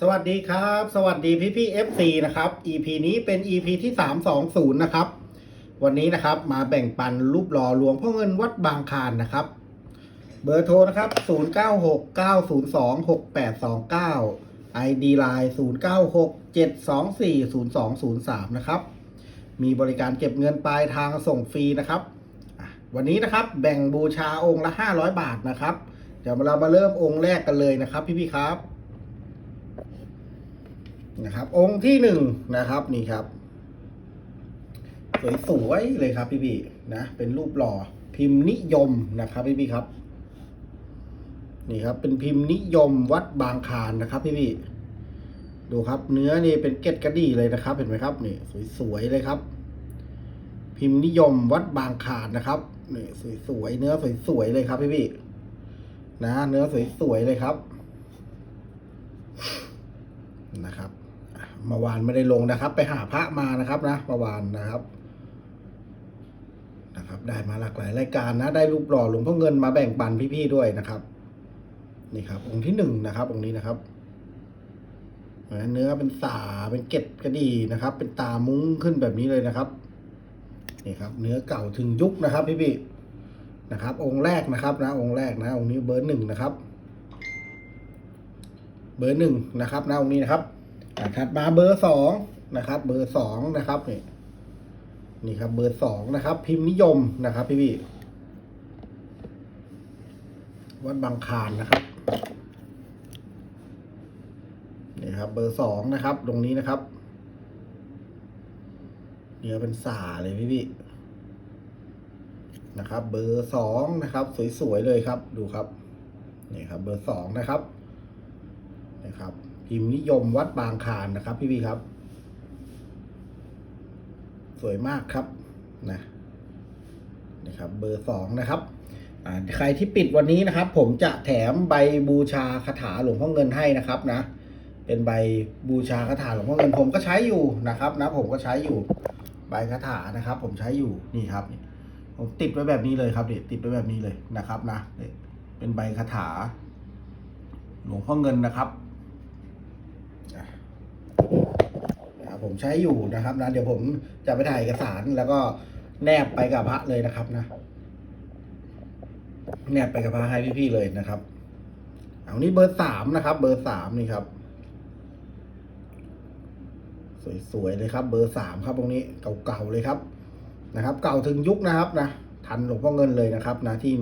สวัสดีครับ สวัสดีพี่พี่ FC นะครับ EP นี้เป็น EP ที่ 320 นะครับ วันนี้นะครับมาแบ่งปันรูปหล่อหลวงพ่อเงินวัดบางคานนะครับ เบอร์โทรนะครับ 0969026829 ID Line 0967240203 นะครับ มีบริการเก็บเงินปลายทางส่งฟรีนะครับ วันนี้นะครับแบ่งบูชาองค์ละ 500 บาทนะครับ เดี๋ยวเรามาเริ่มองค์แรกกันเลยนะครับ พี่พี่ครับ นะครับ องค์ที่หนึ่งนะครับนี่ครับ สวยๆเลยครับพี่พี่นะ เป็นรูปหล่อพิมพ์นิยมนะครับพี่พี่ครับ นี่ครับ เป็นพิมพ์นิยมวัดบางคานนะครับ พี่พี่ดูครับ เนื้อนี่เป็นเกล็ดกระดี่เลยนะครับ เห็นไหมครับนี่สวยๆเลยครับ พิมพ์นิยมวัดบางคานนะครับนี่สวยๆเนื้อสวยๆเลยครับพี่พี่นะ เนื้อสวยๆเลยครับนะครับ เมื่อวานไม่ได้ลงนะครับ ไปหาพระมานะครับนะเมื่อวานนะครับนะครับ ได้มาหลากหลายรายการนะ ได้รูปหล่อหลวงพ่อเงินมาแบ่งปันพี่ๆด้วยนะครับ นี่ครับ องค์ที่หนึ่งนะครับองค์นี้นะครับเนื้อเป็นสาเป็นเก็ดกระดีนะครับ เป็นตามุ้งขึ้นแบบนี้เลยนะครับนี่ครับ เนื้อเก่าถึงยุคนะครับพี่ๆนะครับ องค์แรกนะครับนะ องค์แรกนะ องค์นี้เบอร์หนึ่งนะครับ เบอร์หนึ่งนะครับนะองค์นี้นะครับ ถัดมาเบอร์สองนะครับ เบอร์สองนะครับนี่นี่ครับ เบอร์สองนะครับ พิมพ์นิยมนะครับ พี่พี่วัดบางคานนะครับนี่ครับ เบอร์สองนะครับ ตรงนี้นะครับเนื้อเป็นสาเลยพี่พี่นะครับ เบอร์สองนะครับ สวยๆเลยครับ ดูครับนี่ครับ เบอร์สองนะครับนะครับ พิมพ์นิยมวัดบางคานนะครับ พี่พี่ครับ สวยมากครับนะนะครับ เบอร์สองนะครับใครที่ปิดวันนี้นะครับ ผมจะแถมใบบูชาคาถาหลวงพ่อเงินให้นะครับนะ เป็นใบบูชาคาถาหลวงพ่อเงินผมก็ใช้อยู่นะครับ นะ ผมก็ใช้อยู่ใบคาถานะครับ ผมใช้อยู่นี่ครับผมติดไว้แบบนี้เลยครับนี่ติดไว้แบบนี้เลยนะครับ นะเป็นใบคาถาหลวงพ่อเงินนะครับ นะครับ ผมใช้อยู่นะครับนะเดี๋ยวผมจะไปถ่ายเอกสารแล้วก็แนบไปกับพระเลยนะครับนะ แนบไปกับพระให้พี่ๆเลยนะครับ เอานี่เบอร์สามนะครับ เบอร์สามนี่ครับ สวยๆเลยครับ เบอร์สามครับ ตรงนี้เก่าๆเลยครับนะครับ เก่าถึงยุคนะครับนะทันหลวงพ่อเงินเลยนะครับ นะที่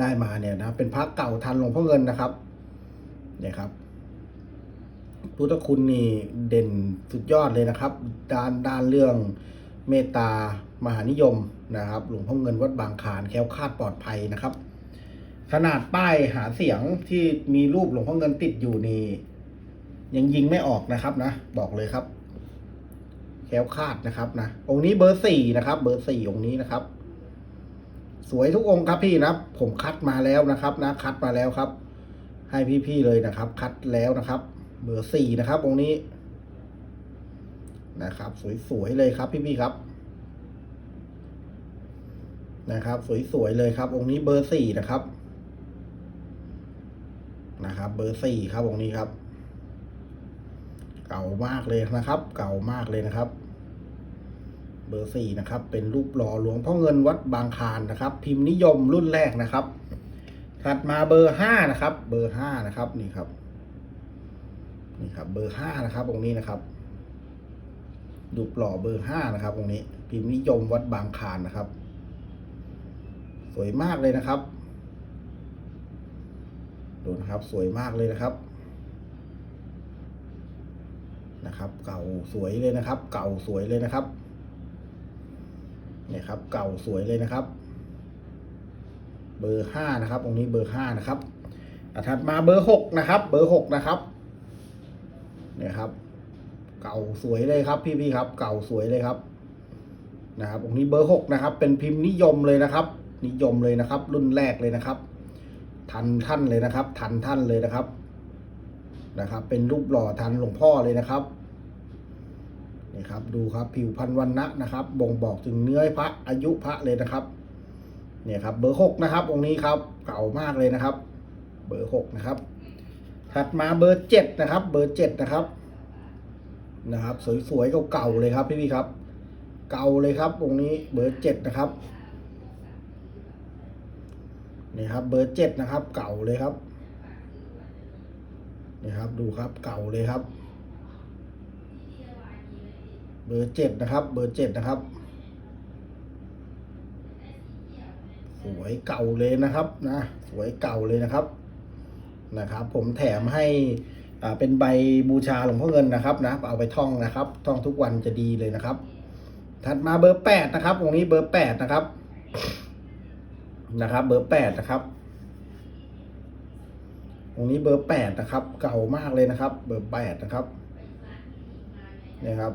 ได้มาเนี่ยนะเป็นพระเก่าทันหลวงพ่อเงินนะครับเนี่ยครับ พุทธคุณนี่เด่นสุดยอดเลยนะครับ ด้านด้านเรื่องเมตตามหานิยมนะครับ หลวงพ่อเงินวัดบางขานแค้วคาดปลอดภัยนะครับ ขนาดป้ายหาเสียงที่มีรูปหลวงพ่อเงินติดอยู่นี่ยังยิงไม่ออกนะครับนะ บอกเลยครับ แค้วคาดนะครับนะองค์นี้เบอร์สี่นะครับ เบอร์สี่องค์นี้นะครับ สวยทุกองค์ครับพี่นะผมคัดมาแล้วนะครับนะ คัดมาแล้วครับ ให้พี่ๆเลยนะครับ คัดแล้วนะครับ เบอร์สี่นะครับองค์นี้นะครับ สวยๆเลยครับพี่ๆครับ นะครับ สวยๆเลยครับ องค์นี้เบอร์สี่นะครับ นะครับ เบอร์สี่ครับองค์นี้ครับ เก่ามากเลยนะครับ เก่ามากเลยนะครับ เบอร์สี่นะครับ เป็นรูปหล่อหลวงพ่อเงินวัดบางคานนะครับ พิมพ์นิยมรุ่นแรกนะครับถัดมาเบอร์ห้านะครับ เบอร์ห้านะครับนี่ครับ ครับเบอร์ห้านะครับองค์นี้นะครับ ดูปหล่อเบอร์ห้านะครับองค์นี้ พิมพ์นิยมวัดบางคานนะครับ สวยมากเลยนะครับดูนะครับสวยมากเลยนะครับ นะครับ เก่าสวยเลยนะครับ เก่าสวยเลยนะครับเนี่ยครับ เก่าสวยเลยนะครับ เบอร์ห้านะครับองนี้เบอร์ห้านะครับถัดมาเบอร์หกนะครับ เบอร์หกนะครับ นี่ยครับ เก่าสวยเลยครับ พี่ๆครับ เก่าสวยเลยครับนะครับองค์นี้เบอร์หกนะครับ เป็นพิมพ์นิยมเลยนะครับ นิยมเลยนะครับ รุ่นแรกเลยนะครับ ทันท่านเลยนะครับ ทันท่านเลยนะครับนะครับ เป็นรูปหล่อทันหลวงพ่อเลยนะครับนี่ครับ ดูครับผิวพันวันนะนะครับ บ่งบอกถึงเนื้อพระอายุพระเลยนะครับเนี่ยครับ เบอร์หกนะครับ องค์นี้ครับ เก่ามากเลยนะครับ เบอร์หกนะครับ ถัดมาเบอร์เจ็ดนะครับ เบอร์เจ็ดนะครับ นะครับ สวยๆเก่าๆเลยครับพี่พี่ๆครับ เก่าเลยครับองค์นี้เบอร์เจ็ดนะครับนี่ครับ เบอร์เจ็ดนะครับ เก่าเลยครับนี่ครับดูครับเก่าเลยครับ เบอร์เจ็ดนะครับ เบอร์เจ็ดนะครับสวยเก่าเลยนะครับนะ สวยเก่าเลยนะครับ นะครับ ผมแถมให้เป็นใบบูชาหลวงพ่อเงินนะครับนะเอาไปท่องนะครับ ท่องทุกวันจะดีเลยนะครับ ถัดมาเบอร์แปดนะครับตรงนี้เบอร์แปดนะครับนะครับ เบอร์แปดนะครับตรงนี้เบอร์แปดนะครับ เก่ามากเลยนะครับ เบอร์แปดนะครับเนี่ยครับ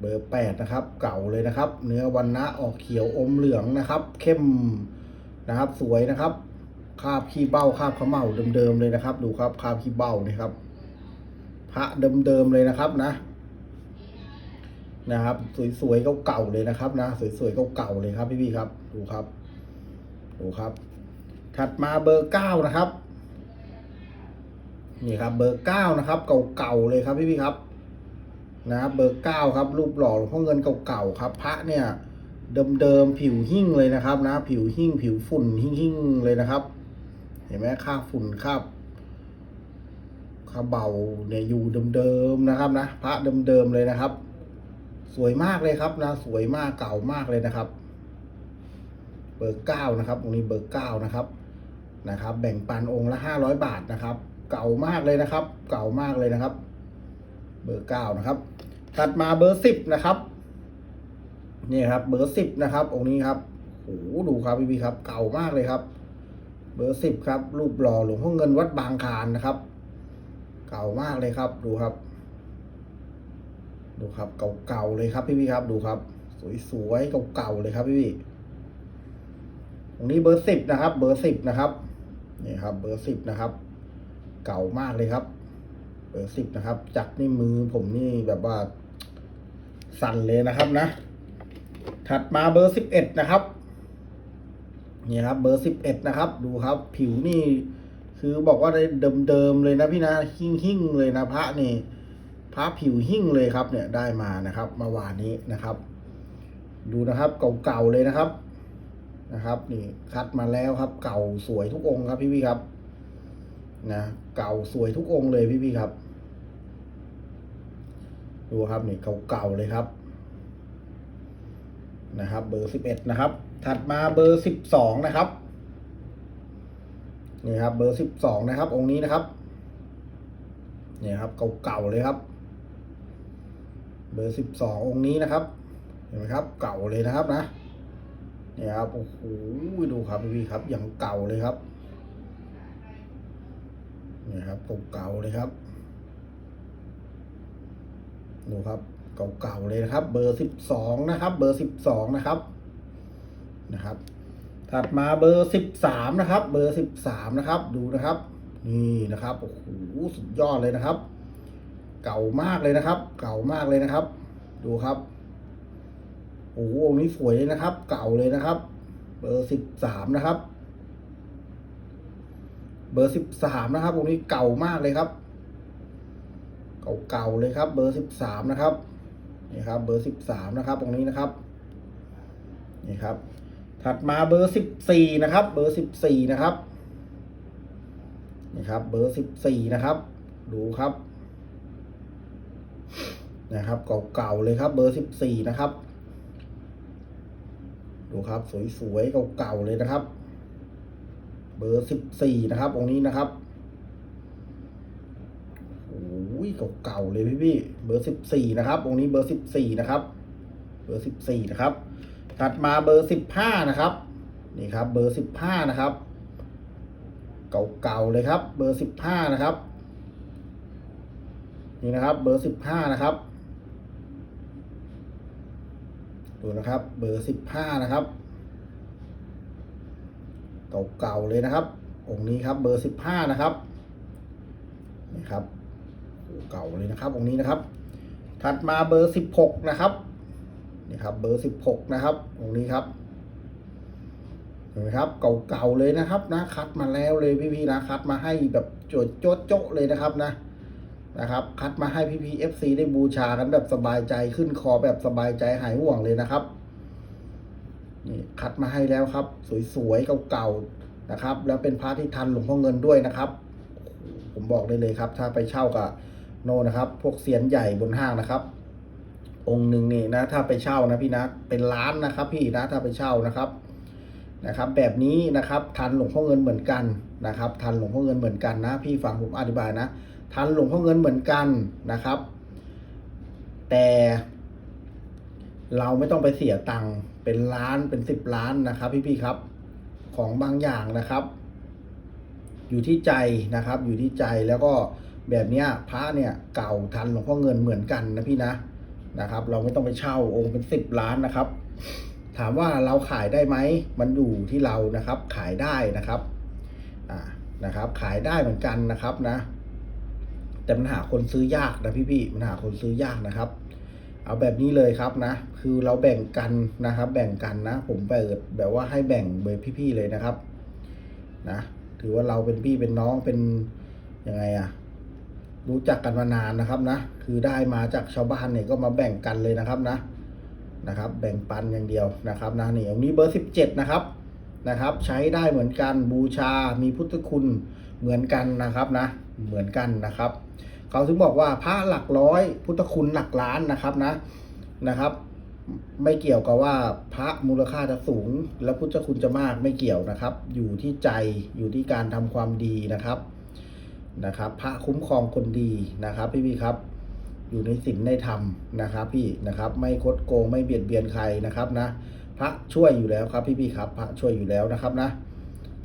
เบอร์แปดนะครับ เก่าเลยนะครับ เนื้อวันนะออกเขียวอมเหลืองนะครับ เข้มนะครับ สวยนะครับ คาบขี้เบ้าคาบขมเหลาเดิมๆเลยนะครับ ดูครับคาบขี้เบ้านี่ครับ พระเดิมๆเลยนะครับนะ นะครับ สวยๆเก่าๆเลยนะครับนะ สวยๆเก่าๆเลยครับพี่ๆครับ ดูครับ ดูครับ ถัดมาเบอร์เก้านะครับนี่ครับเบอร์เก้านะครับ เก่าๆเลยครับพี่ๆครับนะครับเบอร์เก้าครับ รูปหล่อหลวงพ่อเงินเก่าๆครับ พระเนี่ยเดิมๆผิวหิ่งเลยนะครับ นะ ผิวหิ่งผิวฝุ่นหิ่งๆเลยนะครับ เห็นไหมค่าบฝุ่นค่าบค่าเบาเนี่ยอยู่เดิมๆนะครับนะพระเดิมๆเลยนะครับ สวยมากเลยครับนะ สวยมากเก่ามากเลยนะครับ เบอร์เก้านะครับตรงนี้เบอร์เก้านะครับนะครับ แบ่งปันองค์ละห้าร้อยบาทนะครับ เก่ามากเลยนะครับ เก่ามากเลยนะครับ เบอร์เก้านะครับ ถัดมาเบอร์สิบนะครับนี่ครับ เบอร์สิบนะครับ องค์นี้ครับโอ้โหดูครับพี่พี่ครับ เก่ามากเลยครับ เบอร์สิบครับ รูปหล่อหลวงพ่อเงินวัดบางคานนะครับ เก่ามากเลยครับ ดูครับ ดูครับ เก่าๆเลยครับพี่พี่ครับ ดูครับ สวยๆเก่าๆเลยครับพี่พี่ตรงนี้เบอร์สิบนะครับ เบอร์สิบนะครับนี่ครับ เบอร์สิบนะครับ เก่ามากเลยครับ เบอร์สิบนะครับ จับนี่มือผมนี่แบบว่าสั่นเลยนะครับนะ ถัดมาเบอร์สิบเอ็ดนะครับ นี่ครับเบอร์สิบเอ็ดนะครับ ดูครับ ผิวนี่ คือบอกว่าได้เดิมๆเลยนะพี่นะหิ่งหิ่งๆเลยนะพระนี่พระผิวหิ่งเลยครับ เนี่ยได้มานะครับเมื่อวานนี้นะครับ ดูนะครับเก่าๆเลยนะครับนะครับ นี่คัดมาแล้วครับ เก่าสวยทุกองค์ครับพี่พี่ๆครับนะเก่าสวยทุกองค์เลยพี่พี่ๆครับ ดูครับนี่เก่าๆเลยครับ นะครับ เบอร์สิบเอ็ดนะครับ ถัดมาเบอร์สิบสองนะครับนี่ครับ เบอร์สิบสองนะครับ องค์นี้นะครับนี่ครับเก่าๆเลยครับ เบอร์สิบสององค์นี้นะครับ เห็นไหมครับ เก่าเลยนะครับนะนี่ครับโอ้โหดูครับพี่ครับอย่างเก่าเลยครับนี่ครับเก่าๆเลยครับดูครับเก่าๆเลยนะครับ เบอร์สิบสองนะครับ เบอร์สิบสองนะครับ นะครับ ถัดมาเบอร์สิบสามนะครับ เบอร์สิบสามนะครับ ดูนะครับ นี่นะครับโอ้โหสุดยอดเลยนะครับ เก่ามากเลยนะครับ เก่ามากเลยนะครับ ดูครับโอ้โหองค์นี้สวยเลยนะครับ เก่าเลยนะครับ เบอร์สิบสามนะครับ เบอร์สิบสามนะครับองค์นี้เก่ามากเลยครับ เก่าๆเลยครับ เบอร์สิบสามนะครับนี่ครับ เบอร์สิบสามนะครับตรงนี้นะครับนี่ครับ ถัดมาเบอร์สิบสี่นะครับ เบอร์สิบสี่นะครับนี่ครับเบอร์สิบสี่นะครับ ดูครับนะครับเก่าๆเลยครับเบอร์สิบสี่นะครับ ดูครับสวยๆเก่าๆเลยนะครับ เบอร์สิบสี่นะครับองค์นี้นะครับโอ้ยเก่าๆเลยพี่พี่ๆเบอร์สิบสี่นะครับองค์นี้เบอร์สิบสี่นะครับ เบอร์สิบสี่นะครับ ถัดมาเบอร์สิบห้านะครับนี่ครับเบอร์สิบห้านะครับเก่าๆเลยครับ เบอร์สิบห้านะครับนี่นะครับเบอร์สิบห้านะครับดูนะครับเบอร์สิบห้านะครับเก่าๆเลยนะครับองค์นี้ครับเบอร์สิบห้านะครับนี่ครับเก่าเลยนะครับองค์นี้นะครับ ถัดมาเบอร์สิบหกนะครับ นี่ครับ เบอร์สิบหกนะครับองนี้ครับเห็นไหมครับ เก่าๆเลยนะครับนะคัดมาแล้วเลยพี่ๆนะคัดมาให้แบบโจดโจ๊ดโจ๊ะเลยนะครับนะนะครับ คัดมาให้พี่พีเอฟซีได้บูชากันแบบสบายใจขึ้นคอแบบสบายใจหายห่วงเลยนะครับนี่คัดมาให้แล้วครับ สวยๆเก่าๆนะครับ แล้วเป็นพระที่ทันหลวงพ่อเงินด้วยนะครับ ผมบอกได้เลยครับ ถ้าไปเช่ากับโนนะครับ พวกเซียนใหญ่บนห้างนะครับ องค์หนึ่งนี่นะ ถ้าไปเช่านะพี่นะเป็นล้านนะครับ พี่นะถ้าไปเช่านะครับนะครับ แบบนี้นะครับทันหลวงพ่อเงินเหมือนกันนะครับ ทันหลวงพ่อเงินเหมือนกันนะ พี่ฟังผมอธิบายนะ ทันหลวงพ่อเงินเหมือนกันนะครับ แต่เราไม่ต้องไปเสียตังค์เป็นล้านเป็นสิบล้านนะครับ พี่ๆครับ ของบางอย่างนะครับ อยู่ที่ใจนะครับ อยู่ที่ใจแล้วก็แบบเนี้ยพระเนี่ยเก่าทันหลวงพ่อเงินเหมือนกันนะพี่นะ นะครับ เราไม่ต้องไปเช่าองค์เป็นสิบล้านนะครับ ถามว่าเราขายได้ไหมมันอยู่ที่เรานะครับ ขายได้นะครับอ่านะครับ ขายได้เหมือนกันนะครับนะ แต่มันหาคนซื้อยากนะพี่ๆมันหาคนซื้อยากนะครับ เอาแบบนี้เลยครับนะ คือเราแบ่งกันนะครับ แบ่งกันนะ ผมเปิดแบบว่าให้แบ่งเบอร์พี่ๆเลยนะครับ นะ ถือว่าเราเป็นพี่เป็นน้องเป็นยังไงอะ รู้จักกันมานานนะครับนะ คือได้มาจากชาวบ้านเนี่ยก็มาแบ่งกันเลยนะครับนะนะครับ แบ่งปันอย่างเดียวนะครับนะนี่องนี้เบอร์สิบเจ็ดนะครับนะครับ ใช้ได้เหมือนกันบูชา มีพุทธคุณเหมือนกันนะครับนะ เหมือนกันนะครับ เขาถึงบอกว่าพระหลักร้อย พุทธคุณหลักล้านนะครับนะนะครับ ไม่เกี่ยวกับว่าพระมูลค่าจะสูง และพุทธคุณจะมากไม่เกี่ยวนะครับ อยู่ที่ใจอยู่ที่การทำความดีนะครับ นะครับ พระคุ้มครองคนดีนะครับ พี่พี่ครับ อยู่ในศีลในธรรมนะครับ พี่นะครับ ไม่คดโกงไม่เบียดเบียนใครนะครับนะ พระช่วยอยู่แล้วครับ พี่พี่ครับ พระช่วยอยู่แล้วนะครับนะ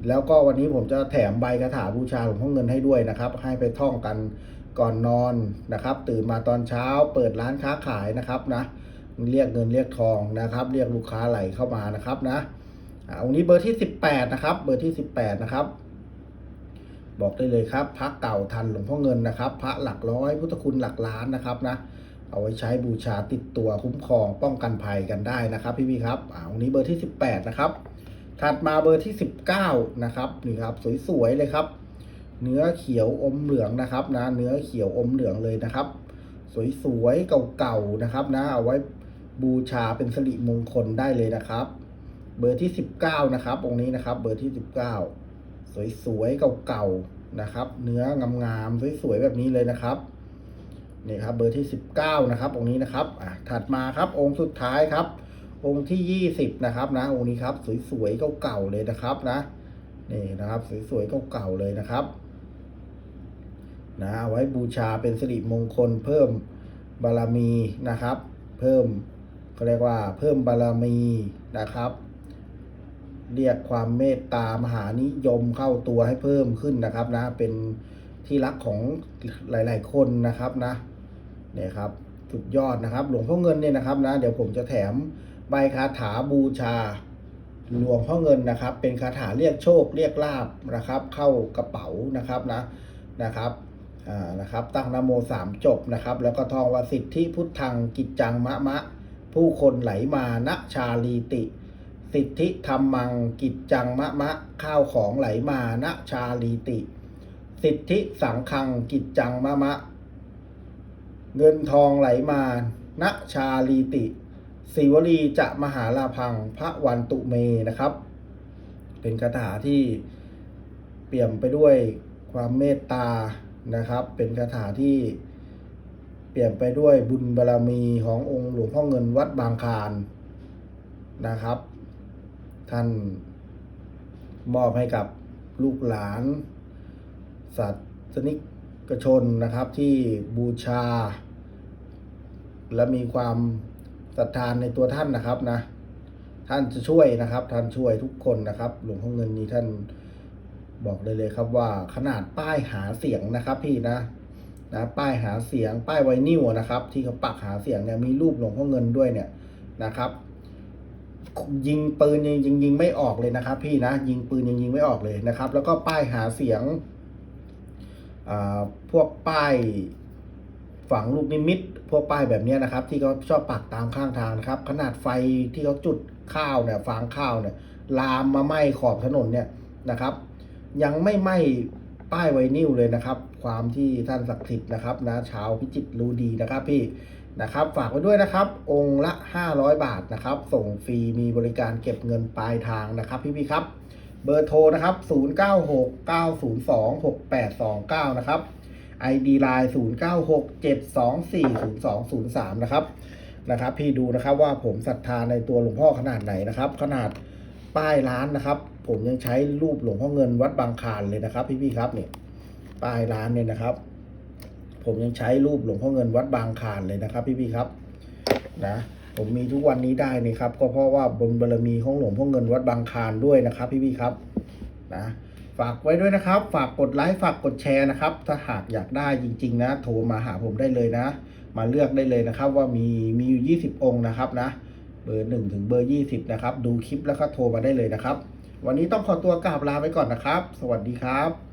แล้วก็วันนี้ผมจะแถมใบคาถาบูชาหลวงพ่อเงินให้ด้วยนะครับ ให้ไปท่องกันก่อนนอนนะครับ ตื่นมาตอนเช้า เปิดร้านค้าขายนะครับนะ เรียกเงินเรียกทองนะครับ เรียกลูกค้าไหลเข้ามานะครับนะอ่าองค์นี้เบอร์ที่ 18 นะครับ เบอร์ที่ 18 นะครับ บอกได้เลยครับพระเก่าทันหลวงพ่อเงินนะครับ พระหลักร้อยพุทธคุณหลักล้านนะครับนะเอาไว้ใช้บูชาติดตัวคุ้มครองป้องกันภัยกันได้นะครับ พี่ๆครับอ่าองนี้เบอร์ที่ 18 นะครับ ถัดมาเบอร์ที่ 19 นะครับนี่ครับสวยๆเลยครับ เนื้อเขียวอมเหลืองนะครับนะเนื้อเขียวอมเหลืองเลยนะครับ สวยๆเก่าๆนะครับนะเอาไว้บูชาเป็นสิริมงคลได้เลยนะครับ เบอร์ที่ 19 นะครับองค์นี้นะครับ เบอร์ที่ 19 สวยๆเก่าๆนะครับ เนื้องามๆสวยๆแบบนี้เลยนะครับนี่ครับเบอร์ที่ 19 นะครับ องค์นี้นะครับอะถัดมาครับองค์สุดท้ายครับ องค์ที่ 20 นะครับนะ องค์นี้ครับสวยๆเก่าๆเลยนะครับนะนี่นะครับสวยๆเก่าๆเลยนะครับนะเอาไว้บูชาเป็นสิริมงคลเพิ่มบารมีนะครับ เพิ่มเขาเรียกว่าเพิ่มบารมีนะครับ เรียกความเมตตามหานิยมเข้าตัวให้เพิ่มขึ้นนะครับนะ เป็นที่รักของหลาย ๆ คนนะครับนะเนี่ยครับสุดยอดนะครับ หลวงพ่อเงินเนี่ยนะครับนะ เดี๋ยวผมจะแถมใบคาถาบูชา หลวงพ่อเงินนะครับ เป็นคาถาเรียกโชคเรียกลาบนะครับ เข้ากระเป๋านะครับนะนะครับอ่านะครับ ตั้งนโมสามจบนะครับ แล้วก็ท่องว่าสิทธิพุทธังกิจจังมะมะ ผู้คนไหลมานะชาลีติ สิทธิธรรมังกิจจังมะมะข้าวของไหลมานะชาลีติ สิทธิสังคังกิจจังมะมะ เงินทองไหลมานะชาลีติศิวลีจะมหาลาพังพระวันตุเมนะครับ เป็นคาถาที่เปี่ยมไปด้วยความเมตตานะครับ เป็นคาถาที่เปี่ยมไปด้วยบุญบารรมีขององค์หลวงพ่อเงินวัดบางคานนะครับ ท่านมอบให้กับลูกหลาน สัตว์สนิกชนนะครับที่บูชา และมีความศรัทธานในตัวท่านนะครับนะ ท่านจะช่วยนะครับ ท่านช่วยทุกคนนะครับ หลวงพ่อเงินนี้ท่านบอกเลยเลยครับว่าขนาดป้ายหาเสียงนะครับพี่นะนะป้ายหาเสียงป้ายไวนิวนะครับ ที่เขาปักหาเสียงเนี่ยมีรูปหลวงพ่อเงินด้วยเนี่ยนะครับ ยิงปืนยังยิงยิงไม่ออกเลยนะครับ พี่นะยิงปืนยังยิงไม่ออกเลยนะครับ แล้วก็ป้ายหาเสียงอ่าพวกป้ายฝังลูกนิมิต พวกป้ายแบบนี้นะครับ ที่เขาชอบปักตามข้างทางนะครับ ขนาดไฟที่เขาจุดข้าวเนี่ยฟางข้าวเนี่ยลามมาไหม้ขอบถนนเนี่ยนะครับ ยังไม่ไหม้ป้ายไวนิลเลยนะครับ ความที่ท่านศักดิ์สิทธิ์นะครับนะชาวพิจิตรรู้ดีนะครับ พี่ นะครับ ฝากไว้ด้วยนะครับ องค์ละ 500 บาทนะครับ ส่งฟรีมีบริการเก็บเงินปลายทางนะครับ พี่ๆครับ เบอร์โทรนะครับ 0969026829 นะครับ ID Line 0967240203 นะครับนะครับ พี่ดูนะครับว่าผมศรัทธาในตัวหลวงพ่อขนาดไหนนะครับ ขนาดป้ายร้านนะครับ ผมยังใช้รูปหลวงพ่อเงินวัดบางคานเลยนะครับ พี่ๆครับเนี่ยป้ายร้านเนี่ยนะครับ ผมยังใช้รูปหลวงพ่อเงินวัดบางคานเลยนะครับ พี่ๆครับนะผมมีทุกวันนี้ได้นี่ครับ ก็เพราะว่าบนบารมีของหลวงพ่อเงินวัดบางคานด้วยนะครับ พี่ๆครับนะฝากไว้ด้วยนะครับ ฝากกดไลค์ฝากกดแชร์นะครับ ถ้าหากอยากได้จริง ๆ นะ โทรมาหาผมได้เลยนะ มาเลือกได้เลยนะครับ ว่ามีมีอยู่ 20 องค์นะครับนะ เบอร์1ถึงเบอร์ 20 นะครับ ดูคลิปแล้วก็โทรมาได้เลยนะครับ วันนี้ต้องขอตัวกราบลาไปก่อนนะครับ สวัสดีครับ